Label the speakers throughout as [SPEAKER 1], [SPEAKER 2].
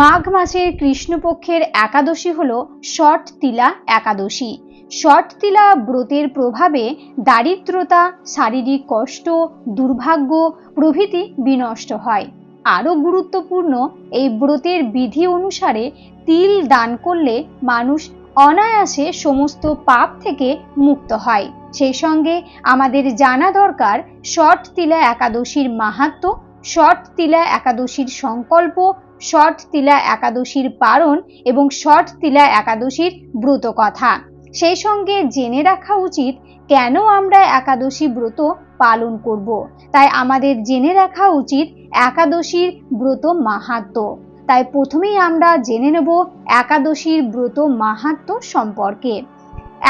[SPEAKER 1] মাঘ মাসের কৃষ্ণপক্ষের একাদশী হল ষট তিলা একাদশী। ষট তিলা ব্রতের প্রভাবে দারিদ্রতা, শারীরিক কষ্ট, দুর্ভাগ্য প্রভৃতি বিনষ্ট হয়। আরও গুরুত্বপূর্ণ, এই ব্রতের বিধি অনুসারে তিল দান করলে মানুষ অনায়াসে সমস্ত পাপ থেকে মুক্ত হয়। সেই সঙ্গে আমাদের জানা দরকার, ষট তিলা একাদশীর মাহাত্ম্য ষট তিলা একাদশীর সংকল্প ষট তিলা একাদশীর পারণ এবং ষট তিলা একাদশীর ব্রত কথা। সেই সঙ্গে জেনে রাখা উচিত কেন আমরা একাদশী ব্রত পালন করব। তাই আমাদের জেনে রাখা উচিত একাদশীর ব্রত মাহাত্ম্য তাই প্রথমেই আমরা জেনে নেব একাদশীর ব্রত মাহাত্ম্য সম্পর্কে।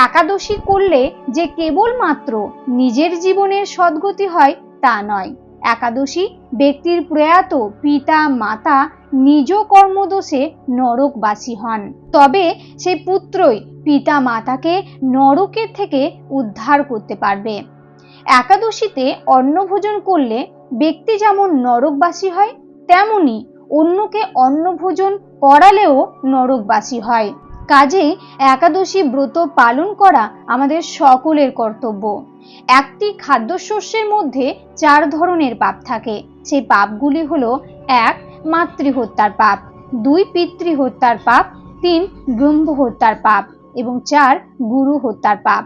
[SPEAKER 1] একাদশী করলে যে কেবলমাত্র নিজের জীবনের সদ্গতি হয় তা নয়। একাদশী ব্যক্তির প্রয়াত পিতা মাতা নিজ কর্মদোষে নরকবাসী হন। তবে সেই পুত্রই পিতা মাতাকে নরকের থেকে উদ্ধার করতে পারবে। একাদশীতে অন্নভোজন করলে ব্যক্তি যেমন নরকবাসী হয়, তেমনি অন্যকে অন্নভোজন করালেও নরকবাসী হয়। কাজেই একাদশী ব্রত পালন করা আমাদের সকলের কর্তব্য। একটি খাদ্যশস্যের মধ্যে চার ধরনের পাপ থাকে। সেই পাপগুলি হলো, এক মাতৃহত্যার পাপ, দুই পিতৃ হত্যার পাপ, তিন ব্রহ্ম হত্যার পাপ এবং চার গুরু হত্যার পাপ।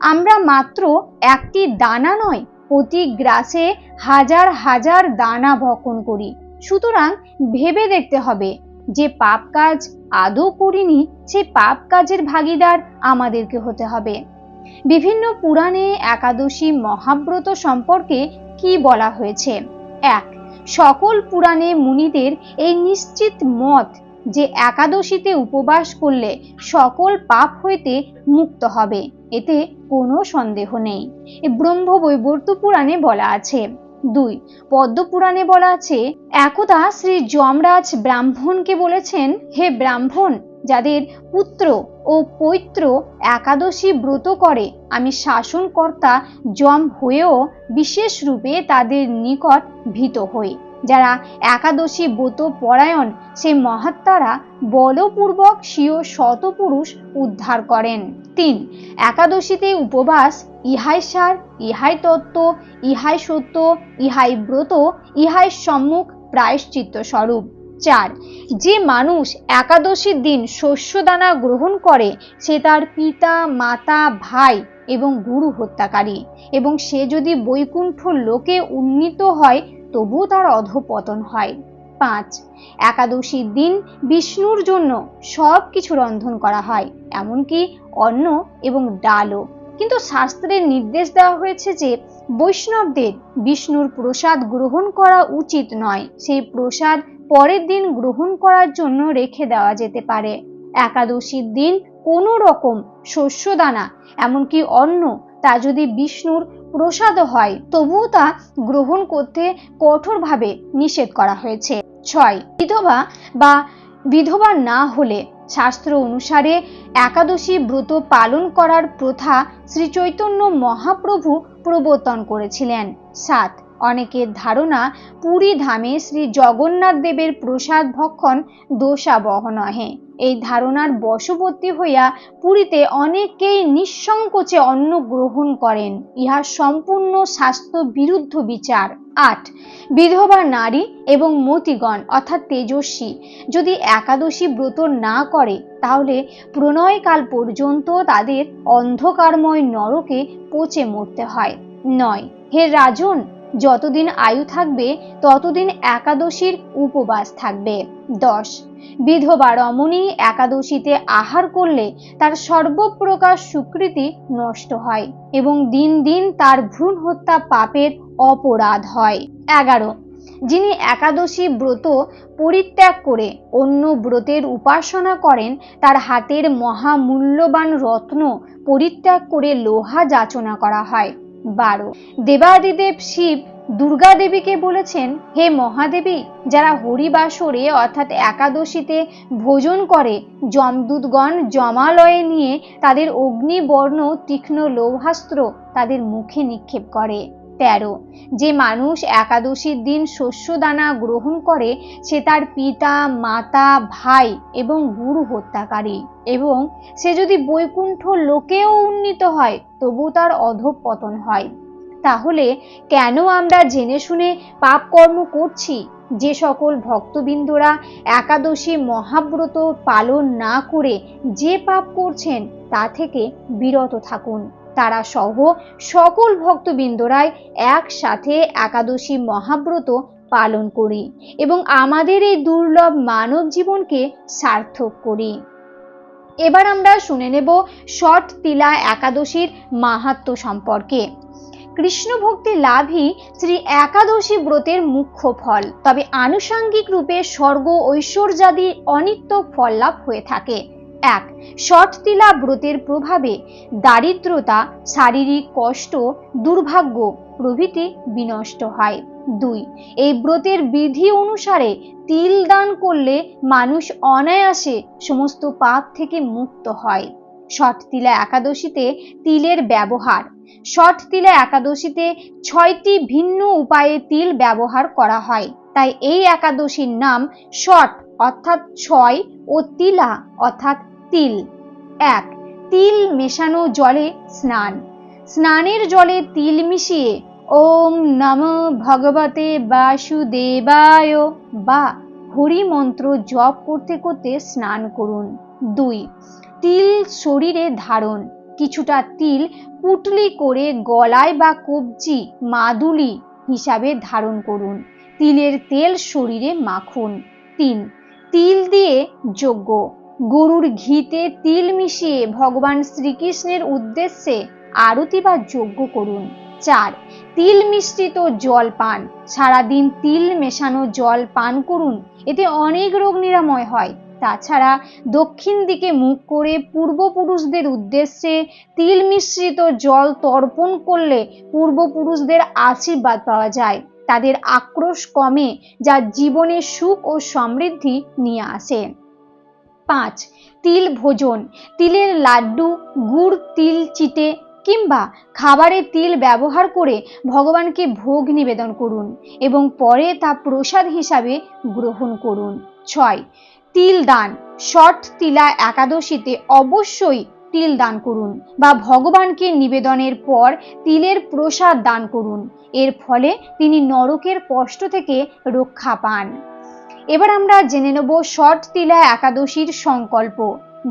[SPEAKER 1] আমরা মাত্র একটি দানা নয় প্রতি গ্রাসে হাজার হাজার দানা ভক্ষণ করি। সুতরাং ভেবে দেখতে হবে, যে পাপ কাজ আদৌ করিনি, সে পাপ কাজের ভাগিদার আমাদেরকে হতে হবে। বিভিন্ন পুরাণে একাদশী মহাব্রত সম্পর্কে কি বলা হয়েছে? এক সকল পুরাণে মুনিদের এই নিশ্চিত মত যে একাদশীতে উপবাস করলে সকল পাপ হইতে মুক্ত হবে, এতে কোনো সন্দেহ নেই। ব্রহ্ম বৈবর্ত পুরাণে বলা আছে। দুই, পদ্ম পুরাণে বলা আছে, একদা শ্রী যমরাজ ব্রাহ্মণকে বলেছেন, হে ব্রাহ্মণ যাদের পুত্র ও পৈত্র একাদশী ব্রত করে, আমি শাসনকর্তা জম হয়েও বিশেষ রূপে তাদের নিকট ভীত হই। যারা একাদশী ব্রত পরায়ণ, সে মহাত্মারা বলপূর্বক স্বীয় শতপুরুষ উদ্ধার করেন। তিন, একাদশীতে উপবাস, ইহাই সার, ইহাই তত্ত্ব, ইহাই সত্য, ইহাই ব্রত, ইহাই সম্মুখ প্রায়শ্চিত্ত স্বরূপ চার। যে মানুষ একাদশীর দিন শস্যদানা গ্রহণ করে, সে তার পিতা, মাতা, ভাই এবং গুরু হত্যাকারী এবং সে যদি বৈকুণ্ঠ লোকে উন্নীত হয় তবু তার অধপতন হয়। পাঁচ। একাদশীর দিন বিষ্ণুর জন্য সব কিছু রন্ধন করা হয়, এমনকি অন্ন এবং ডালও। কিন্তু শাস্ত্রের নির্দেশ দেওয়া হয়েছে যে, বৈষ্ণবদের বিষ্ণুর প্রসাদ গ্রহণ করা উচিত নয়। সেই প্রসাদ পরের দিন গ্রহণ করার জন্য রেখে দেওয়া যেতে পারে। একাদশীর দিন কোনো রকম শস্যদানা, এমনকি অন্ন, তা যদি বিষ্ণুর প্রসাদ হয়, তবুও তা গ্রহণ করতে কঠোরভাবে নিষেধ করা হয়েছে। ছয়, বিধবা বা বিধবা না হলে শাস্ত্র অনুসারে একাদশী ব্রত পালন করার প্রথা শ্রী চৈতন্য মহাপ্রভু প্রবর্তন করেছিলেন। সাত অনেকের ধারণা পুরী ধামে শ্রী জগন্নাথ দেবের প্রসাদ ভক্ষণ দোষাবহ নহে। এই ধারণার বশবর্তী হইয়া পুরীতে অনেকেই নিঃসংকোচে অন্ন গ্রহণ করেন। ইহা সম্পূর্ণ স্বাস্থ্য বিরুদ্ধ বিচার। আট, বিধবা নারী এবং মতিগণ, অর্থাৎ তেজস্বী, যদি একাদশী ব্রত না করে, তাহলে প্রণয়কাল পর্যন্ত তাদের অন্ধকারময় নরকে পচে মরতে হয়। নয়, হে রাজন যতদিন আয়ু থাকবে, ততদিন একাদশীর উপবাস থাকবে। দশ। বিধবা রমণী একাদশীতে আহার করলে তার সর্বপ্রকার সুকৃতি নষ্ট হয় এবং দিন দিন তার ভ্রূণ হত্যা পাপের অপরাধ হয়। এগারো। যিনি একাদশী ব্রত পরিত্যাগ করে অন্য ব্রতের উপাসনা করেন, তার হাতের মহামূল্যবান রত্ন পরিত্যাগ করে লোহা যাচনা করা হয়। বারো। দেবাদিদেব শিব দুর্গা দেবীকে বলেছেন, হে মহাদেবী, যারা হরিবাসরে অর্থাৎ একাদশীতে ভোজন করে, যমদূতগণ জমালয়ে নিয়ে তাদের অগ্নিবর্ণ তীক্ষ্ণ লৌহাস্ত্র তাদের মুখে নিক্ষেপ করে। তেরো। যে মানুষ একাদশীর দিন শস্য দানা গ্রহণ করে, সে তার পিতা, মাতা, ভাই এবং গুরু হত্যাকারী। এবং সে যদি বৈকুণ্ঠ লোকেও উন্নীত হয়, তবু তার অধঃপতন হয়। তাহলে কেন আমরা জেনে শুনে পাপ কর্ম করছি? যে সকল ভক্তবৃন্দরা একাদশী মহাব্রত পালন না করে যে পাপ করছেন, তা থেকে বিরত থাকুন। তারা সহ সকল ভক্তবৃন্দরাই একসাথে একাদশী মহাব্রত পালন করি এবং আমাদের এই দুর্লভ মানব জীবনকে সার্থক করি। এবার আমরা শুনে নেব শট তিলা একাদশীর মাহাত্ম সম্পর্কে। কৃষ্ণ ভক্তি লাভই শ্রী একাদশী ব্রতের মুখ্য ফল। তবে আনুষাঙ্গিক রূপে স্বর্গ ঐশ্বর্যাদি অনিত্য ফল লাভ হয়ে থাকে। এক তিলা ব্রতের প্রভাবে দারিদ্রতা, শারীরিক কষ্ট, দুর্ভাগ্য প্রভৃতি বিনষ্ট হয়। দুই, এই ব্রতের বিধি অনুসারে তিল দান করলে মানুষ অনায়াসে সমস্ত পাপ থেকে মুক্ত হয়। তিলা একাদশীতে তিলের ব্যবহার। তিলা একাদশীতে ছয়টি ভিন্ন উপায়ে তিল ব্যবহার করা হয়। তাই এই একাদশীর নাম শট অর্থাৎ ছয় ও তিলা, অর্থাৎ তিল। এক, তিল মেশানো জলে স্নান। স্নানের জলে তিল মিশিয়ে ওম নম ভগবতে বাসুদেবায় বা হরি মন্ত্র জপ করতে করতে স্নান করুন। দুই, তিল শরীরে ধারণ। কিছুটা তিল পুটলি করে গলায় বা কবজি, মাদুলি হিসাবে ধারণ করুন। তিলের তেল শরীরে মাখুন। তিন তিল দিয়ে যোগ্য। গরুর ঘিতে তিল মিশিয়ে ভগবান শ্রীকৃষ্ণের উদ্দেশ্যে আরতি বা যজ্ঞ করুন। চার, তিল মিশ্রিত জল পান। সারাদিন তিল মেশানো জল পান করুন। এতে অনেক রোগ নিরাময় হয়। তাছাড়া দক্ষিণ দিকে মুখ করে পূর্বপুরুষদের উদ্দেশ্যে তিল মিশ্রিত জল তর্পণ করলে পূর্বপুরুষদের আশীর্বাদ পাওয়া যায়। তাদের আক্রোশ কমে যা জীবনে সুখ ও সমৃদ্ধি নিয়ে আসে। পাঁচ, তিল ভোজন। তিলের লাড্ডু, গুড়, তিল চিটে কিংবা খাবারে তিল ব্যবহার করে ভগবানকে ভোগ নিবেদন করুন এবং পরে তা প্রসাদ হিসাবে গ্রহণ করুন। ছয়, তিল দান। শট তিলা একাদশীতে অবশ্যই তিল দান করুন বা ভগবানকে নিবেদনের পর তিলের প্রসাদ দান করুন। এর ফলে তিনি নরকের কষ্ট থেকে রক্ষা পান। এবার আমরা জেনে নেব শট তিলা একাদশীর সংকল্প।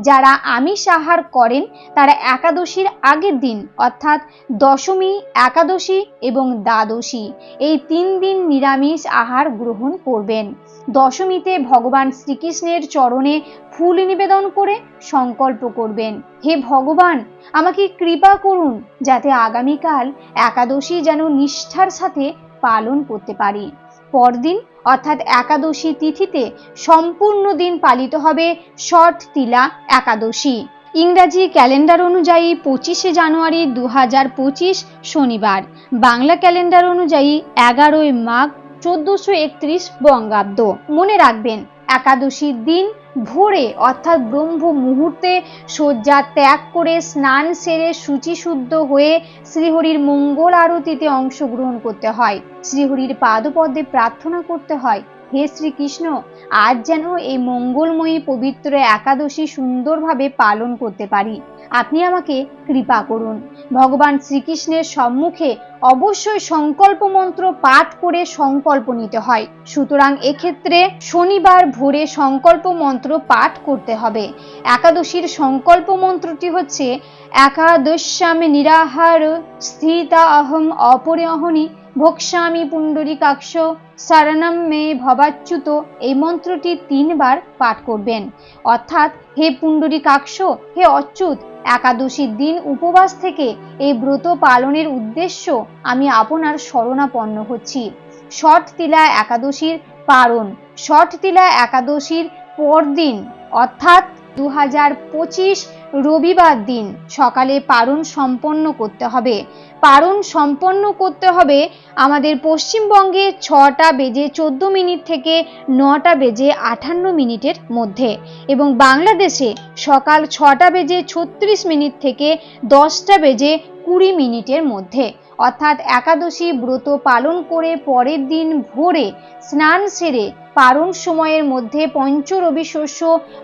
[SPEAKER 1] যারা আমিষ আহার করেন, তারা একাদশীর আগের দিন, অর্থাৎ দশমী, একাদশী এবং দ্বাদশী, এই তিন দিন নিরামিষ আহার গ্রহণ করবেন। দশমীতে ভগবান শ্রীকৃষ্ণের চরণে ফুল নিবেদন করে সংকল্প করবেন। হে ভগবান, আমাকে কৃপা করুন যাতে আগামীকাল একাদশী যেন নিষ্ঠার সাথে পালন করতে পারি। পরদিন, অর্থাৎ একাদশী তিথিতে সম্পূর্ণ দিন পালিত হবে শট তিলা একাদশী। ইংরাজি ক্যালেন্ডার অনুযায়ী পঁচিশে জানুয়ারি দু হাজার পঁচিশ শনিবার। বাংলা ক্যালেন্ডার অনুযায়ী এগারোই মাঘ চোদ্দশো একত্রিশ বঙ্গাব্দ। মনে রাখবেন, একাদশীর দিন ভোরে, অর্থাৎ ব্রহ্ম মুহূর্তে শয্যা ত্যাগ করে স্নান সেরে শুচিশুদ্ধ হয়ে শ্রীহরির মঙ্গল আরতিতে অংশগ্রহণ করতে হয়। শ্রীহরির পাদপদ্মে প্রার্থনা করতে হয়। হে শ্রীকৃষ্ণ, আজ যেন এই মঙ্গলময়ী পবিত্র একাদশী সুন্দরভাবে পালন করতে পারি। আপনি আমাকে কৃপা করুন। ভগবান শ্রীকৃষ্ণের সম্মুখে অবশ্যই সংকল্প মন্ত্র পাঠ করে সংকল্প নিতে হয়। সুতরাং এক্ষেত্রে শনিবার ভোরে সংকল্প মন্ত্র পাঠ করতে হবে। একাদশীর সংকল্প মন্ত্রটি হচ্ছে, একাদশ্যামে নিরাহার স্থিতা অহম অপরে অহনি ভোক্সামি পুণ্ডরিকাক্ষ শরণম মে ভবাচ্যুত, এই মন্ত্রটি তিনবার পাঠ করবেন। অর্থাৎ, হে পুণ্ডরিকাক্ষ হে অচ্যুত একাদশীর দিন উপবাস থেকে এই ব্রত পালনের উদ্দেশ্য আমি আপনার শরণাপন্ন হচ্ছি। ষট তিলা একাদশীর পারণ। ষট তিলা একাদশীর পরদিন, অর্থাৎ দু হাজার পঁচিশ রবিবার দিন সকালে পারণ সম্পন্ন করতে হবে। পারণ সম্পন্ন করতে হবে আমাদের পশ্চিমবঙ্গে ছটা বেজে চোদ্দ মিনিট থেকে নটা বেজে আটান্ন মিনিটের মধ্যে এবং বাংলাদেশে সকাল ছটা বেজে ছত্রিশ মিনিট থেকে দশটা বেজে কুড়ি মিনিটের মধ্যে। অর্থাৎ একাদশী ব্রত পালন করে পরের দিন ভোরে স্নান সেরে পারণ সময়ের মধ্যে পঞ্চরবি শস্য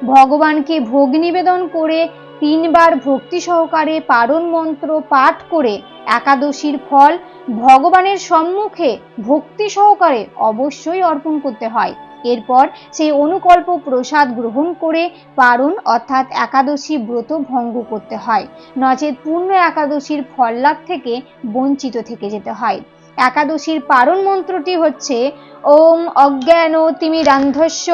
[SPEAKER 1] ভগবানকে ভোগ নিবেদন করে তিনবার ভক্তি সহকারে পারণ মন্ত্র পাঠ করে একাদশীর ফল ভগবানের সম্মুখে ভক্তি সহকারে অবশ্যই অর্পণ করতে হয়। এরপর সেই অনুকল্প প্রসাদ গ্রহণ করে পারণ অর্থাৎ একাদশী ব্রত ভঙ্গ করতে হয়। নচেত পূর্ণ একাদশীর ফল লাভ থেকে বঞ্চিত থেকে যেতে হয়। একাদশীর পারণ মন্ত্রটি হচ্ছে, ওম অজ্ঞান তিমিরান্ধস্য,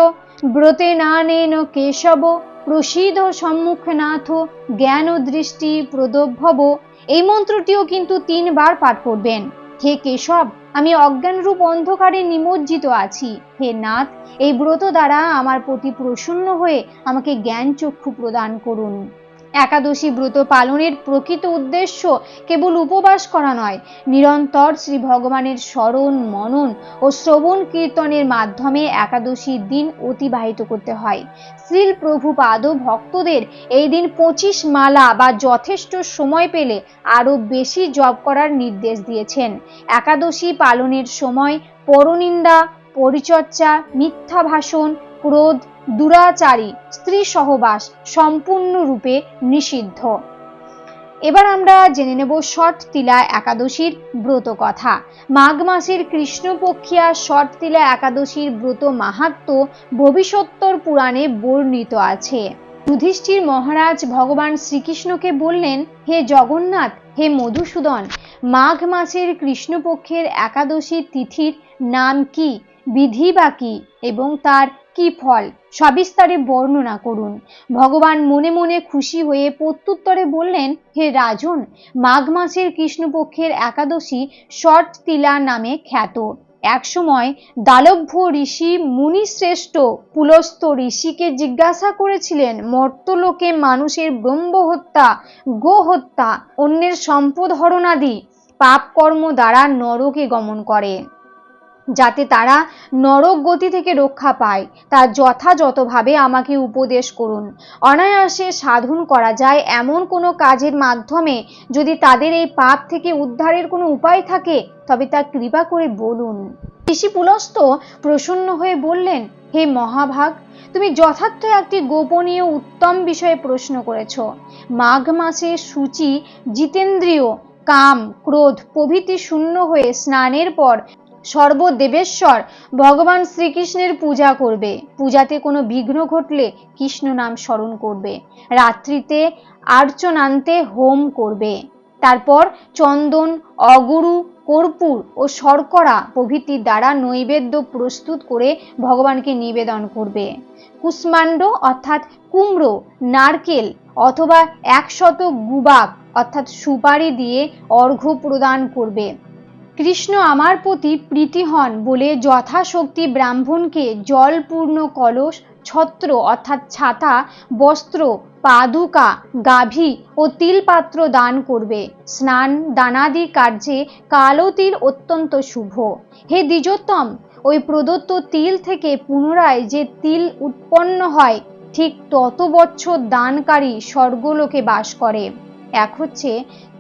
[SPEAKER 1] ব্রতে না নেন কেশব প্রসিদ সম্মুখনাথ জ্ঞান ও দৃষ্টি প্রদভব। এই মন্ত্রটিও কিন্তু তিনবার পাঠ করবেন। হে কেশব, আমি অজ্ঞানরূপ অন্ধকারে নিমজ্জিত আছি। হে নাথ, এই ব্রত দ্বারা আমার প্রতি প্রসন্ন হয়ে আমাকে জ্ঞান চক্ষু প্রদান করুন। একাদশী ব্রত পালনের প্রকৃত উদ্দেশ্য কেবল উপবাস করা নয়, নিরন্তর শ্রী ভগবানের স্মরণ, মনন ও শ্রবণ কীর্তনের মাধ্যমে একাদশীর দিন অতিবাহিত করতে হয়। শ্রীল প্রভুপাদ ভক্তদের এই দিন পঁচিশ মালা বা যথেষ্ট সময় পেলে আরও বেশি জপ করার নির্দেশ দিয়েছেন। একাদশী পালনের সময় পরনিন্দা, পরিচর্চা মিথ্যা ভাষণ ক্রোধ দুরাচারী, স্ত্রী সহবাস সম্পূর্ণরূপে নিষিদ্ধ। এবার আমরা জেনে নেব ষট তিলা একাদশীর ব্রত কথা। মাঘ মাসের কৃষ্ণপক্ষিয়া ষট তিলা একাদশীর ব্রত মাহাত্ম ভবিষ্যত্তর পুরাণে বর্ণিত আছে। যুধিষ্ঠির মহারাজ ভগবান শ্রীকৃষ্ণকে বললেন, হে জগন্নাথ, হে মধুসূদন, মাঘ মাসের কৃষ্ণপক্ষের একাদশী তিথির নাম কি, বিধি বা কি, এবং তার কি ফল? সবিস্তারে বর্ণনা করুন। ভগবান মনে মনে খুশি হয়ে প্রত্যুত্তরে বললেন, হে রাজন, মাঘ মাসের কৃষ্ণপক্ষের একাদশী শট তিলা নামে খ্যাত। একসময় দালভ্য ঋষি মুনিশ্রেষ্ঠ পুলস্ত ঋষিকে জিজ্ঞাসা করেছিলেন, মর্তলোকে মানুষের ব্রহ্ম হত্যা গো হত্যা অন্যের সম্পদ হরণাদি পাপ কর্ম দ্বারা নরকে গমন করে? যাতে তারা নরক গতি থেকে রক্ষা পায়। তা যথাযথভাবে আমাকে উপদেশ করুন। অনায়াসে সাধন করা যায় এমন কোনো কাজের মাধ্যমে যদি তাদের এই পাপ থেকে উদ্ধারের কোনো উপায় থাকে, তবে তা কৃপা করে বলুন। ঋষি পুলস্ত প্রসন্ন হয়ে বললেন, হে মহাভাগ, তুমি যথার্থ একটি গোপনীয় উত্তম বিষয়ে প্রশ্ন করেছ। মাঘ মাসে সূচি, জিতেন্দ্রীয়, কাম, ক্রোধ প্রভৃতি শূন্য হয়ে স্নানের পর সর্বদেবেশ্বর ভগবান শ্রীকৃষ্ণের পূজা করবে। পূজাতে কোনো বিঘ্ন ঘটলে কৃষ্ণ নাম স্মরণ করবে। রাত্রিতে আর্চনান্তে হোম করবে। তারপর চন্দন, অগুরু, কর্পূর ও শর্করা প্রভৃতির দ্বারা নৈবেদ্য প্রস্তুত করে ভগবানকে নিবেদন করবে। কুষ্মাণ্ড অর্থাৎ কুমড়ো, নারকেল অথবা একশত গুবাক অর্থাৎ সুপারি দিয়ে অর্ঘ্য প্রদান করবে। কৃষ্ণ আমার প্রতি প্রীতি হন বলে যথাশক্তি ব্রাহ্মণকে জলপূর্ণ কলস, ছত্র অর্থাৎ ছাতা, বস্ত্র, পাদুকা, গাভী ও তিলপাত্র দান করবে। স্নান দানাদি কার্যে কালো তিল অত্যন্ত শুভ। হে দ্বিজোত্তম, ওই প্রদত্ত তিল থেকে পুনরায় যে তিল উৎপন্ন হয়, ঠিক তত বছর দানকারী স্বর্গলোকে বাস করে। এক হচ্ছে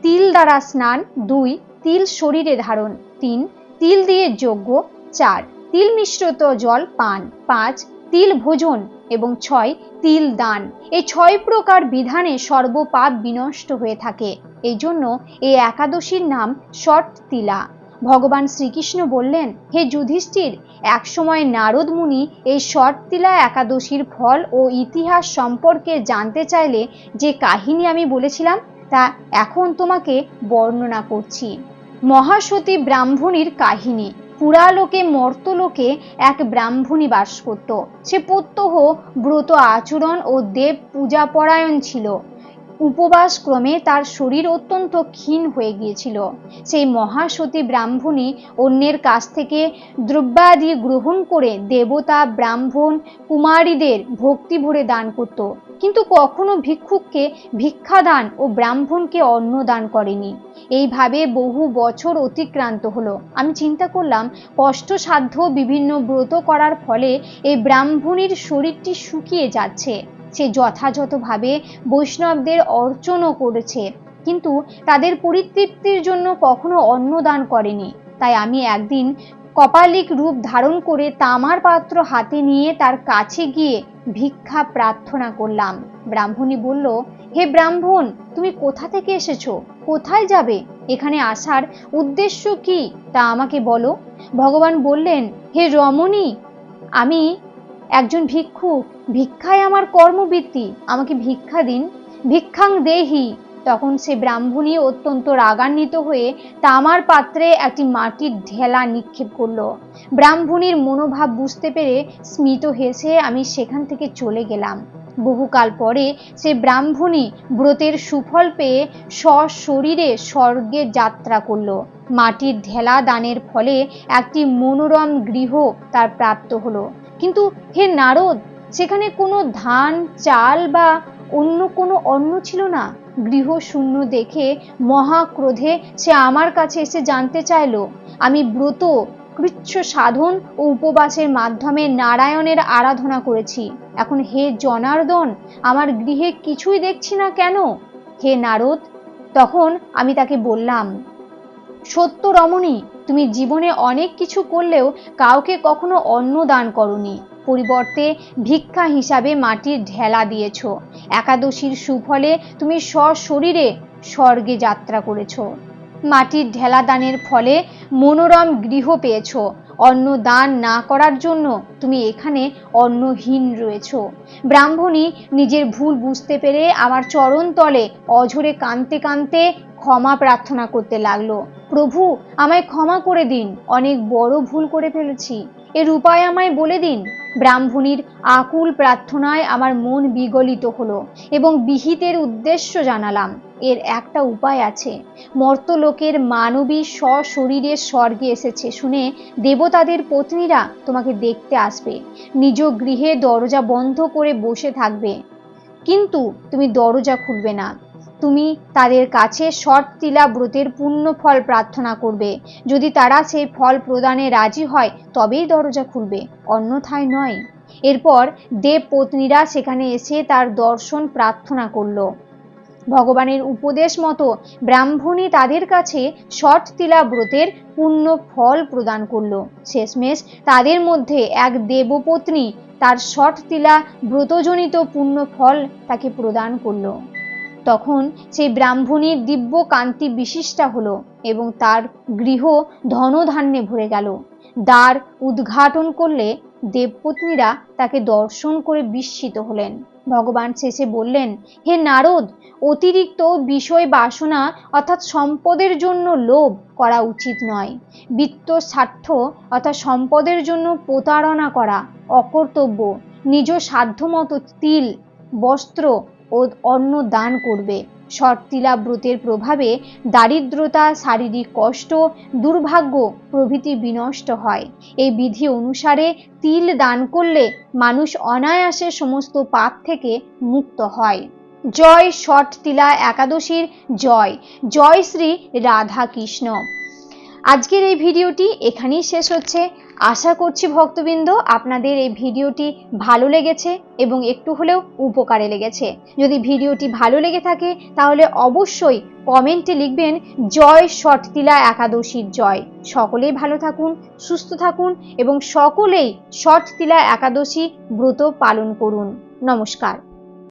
[SPEAKER 1] তিল দ্বারা স্নান, দুই তিল শরীরে ধারণ। তিন, তিল দিয়ে যোগ্য চার, তিল মিশ্রিত জল পান। পাঁচ, তিল ভোজন। এবং ছয়, তিল দান। এই ছয় প্রকার বিধানে সর্বপাপ বিনষ্ট হয়ে থাকে। এই জন্য এই একাদশীর নাম শট তিলা। ভগবান শ্রীকৃষ্ণ বললেন, হে যুধিষ্ঠির, একসময় নারদ মুনি এই শর্তিলা একাদশীর ফল ও ইতিহাস সম্পর্কে জানতে চাইলে যে কাহিনী আমি বলেছিলাম তা এখন তোমাকে বর্ণনা করছি। মহাসতী ব্রাহ্মণীর কাহিনী। পুরালোকে, মর্তলোকে এক ব্রাহ্মণী বাস করত। সে প্রত্যহ ব্রত আচরণ ও দেব পূজা পরায়ণ ছিল। উপবাস ক্রমে তার শরীর অত্যন্ত ক্ষীণ হয়ে গিয়েছিল। সেই মহাসতী ব্রাহ্মণী অন্যের কাছ থেকে দ্রব্যাদি গ্রহণ করে দেবতা, ব্রাহ্মণ, কুমারীদের ভক্তি ভরে দান করত। কিন্তু কখনো ভিক্ষুককে ভিক্ষাদান ও ব্রাহ্মণকে অন্ন দান করেনি। এইভাবে বহু বছর অতিক্রান্ত হলো। আমি চিন্তা করলাম, কষ্টসাধ্য বিভিন্ন ব্রত করার ফলে এই ব্রাহ্মণীর শরীরটি শুকিয়ে যাচ্ছে। সে যথাযথভাবে বৈষ্ণবদের অর্চনও করেছে। কিন্তু তাদের পরিতৃপ্তির জন্য কখনো অন্ন দান করেনি। তাই আমি একদিন কপালিক রূপ ধারণ করে তামার পাত্র হাতে নিয়ে তার কাছে গিয়ে ভিক্ষা প্রার্থনা করলাম। ব্রাহ্মণী বলল, হে ব্রাহ্মণ, তুমি কোথা থেকে এসেছ? কোথায় যাবে? এখানে আসার উদ্দেশ্য কি? তা আমাকে বলো। ভগবান বললেন, হে রমণী, আমি একজন ভিক্ষুক ভিক্ষায় আমার কর্মবৃত্তি, আমাকে ভিক্ষা দিন। ভিক্ষাং দেহি। তখন সে ব্রাহ্মণী অত্যন্ত রাগান্বিত হয়ে তামার পাত্রে একটি মাটির ঢেলা নিক্ষেপ করল। ব্রাহ্মণীর মনোভাব বুঝতে পেরে স্মিত হেসে আমি সেখান থেকে চলে গেলাম। বহুকাল পরে সে ব্রাহ্মণী ব্রতের সুফল পেয়ে সশরীরে স্বর্গে যাত্রা করল। মাটির ঢেলা দানের ফলে একটি মনোরম গৃহ তার প্রাপ্ত হলো। কিন্তু হে নারদ, সেখানে কোনো ধান, চাল বা অন্য কোনো অন্ন ছিল না? গৃহ শূন্য দেখে মহাক্রোধে সে আমার কাছে এসে জানতে চাইলো, আমি ব্রত, কৃচ্ছ সাধন ও উপবাসের মাধ্যমে নারায়ণের আরাধনা করেছি। এখন হে জনার্দন, আমার গৃহে কিছুই দেখছি না কেন? হে নারদ, তখন আমি তাকে বললাম সত্য রমণী, তুমি জীবনে অনেক কিছু করলেও কাউকে কখনো অন্ন দান করনি। পরিবর্তে ভিক্ষা হিসাবে মাটির ঢেলা দিয়েছ। একাদশীর সুফলে তুমি সশরীরে স্বর্গে যাত্রা করেছ। মাটির ঢেলা দানের ফলে মনোরম গৃহ পেয়েছ। অন্ন দান না করার জন্য তুমি এখানে অন্নহীন রয়েছ। ব্রাহ্মণী নিজের ভুল বুঝতে পেরে আমার চরণ তলে অঝরে কানতে কানতে ক্ষমা প্রার্থনা করতে লাগল। প্রভু, আমায় ক্ষমা করে দিন, অনেক বড় ভুল করে ফেলেছি। এর উপায় আমায় বলে দিন। ব্রাহ্মণীর আকুল প্রার্থনায় আমার মন বিগলিত হলো এবং বিহিতের উদ্দেশ্য জানালাম। এর একটা উপায় আছে। মর্তলোকের মানবী সশরীরে স্বর্গে এসেছে। শুনে দেবতাদের পত্নীরা তোমাকে দেখতে আসবে। নিজ গৃহে দরজা বন্ধ করে বসে থাকবে। কিন্তু তুমি দরজা খুলবে না। তুমি তাদের কাছে শর্ট তিলা ব্রতের পূর্ণ ফল প্রার্থনা করবে। যদি তারা সেই ফল প্রদানে রাজি হয়, তবেই দরজা খুলবে, অন্যথায় নয়। এরপর দেব পত্নীরা সেখানে এসে তার দর্শন প্রার্থনা করল। ভগবানের উপদেশ মতো ব্রাহ্মণী তাদের কাছে শট তিলা ব্রতের পূর্ণ ফল প্রদান করল। শেষমেশ তাদের মধ্যে এক দেবপত্নী তার শট তিলা ব্রতজনিত পূর্ণ ফল তাকে প্রদান করল। তখন সেই ব্রাহ্মণীর দিব্য কান্তি বিশিষ্টা হলো এবং তার গৃহ ধনধান্যে ভরে গেল। দ্বার উদ্ঘাটন করলে দেবপত্নীরা তাকে দর্শন করে বিস্মিত হলেন। ভগবান শেষে বললেন, হে নারদ, অতিরিক্ত বিষয় বাসনা অর্থাৎ সম্পদের জন্য লোভ করা উচিত নয়। বিত্ত স্বার্থ অর্থাৎ সম্পদের জন্য প্রতারণা করা অকর্তব্য। নিজ সাধ্যমতো তিল, বস্ত্র ও অন্ন দান করবে। শর্তিলা ব্রতের প্রভাবে দারিদ্রতা, শারীরিক কষ্ট, দুর্ভাগ্য প্রভৃতি বিনষ্ট হয়। এই বিধি অনুসারে তিল দান করলে মানুষ অনায়াসে সমস্ত পাপ থেকে মুক্ত হয়। জয় শট তিলা একাদশীর জয়। জয় শ্রী রাধা কৃষ্ণ আজকের এই ভিডিওটি এখানেই শেষ হচ্ছে। আশা করছি ভক্তবৃন্দ আপনাদের এই ভিডিওটি ভালো লেগেছে এবং একটু হলেও উপকারে লেগেছে। যদি ভিডিওটি ভালো লেগে থাকে তাহলে অবশ্যই কমেন্টে লিখবেন, জয় শটতিলা একাদশীর জয়। সকলেই ভালো থাকুন, সুস্থ থাকুন এবং সকলেই শটতিলা একাদশী ব্রত পালন করুন। নমস্কার।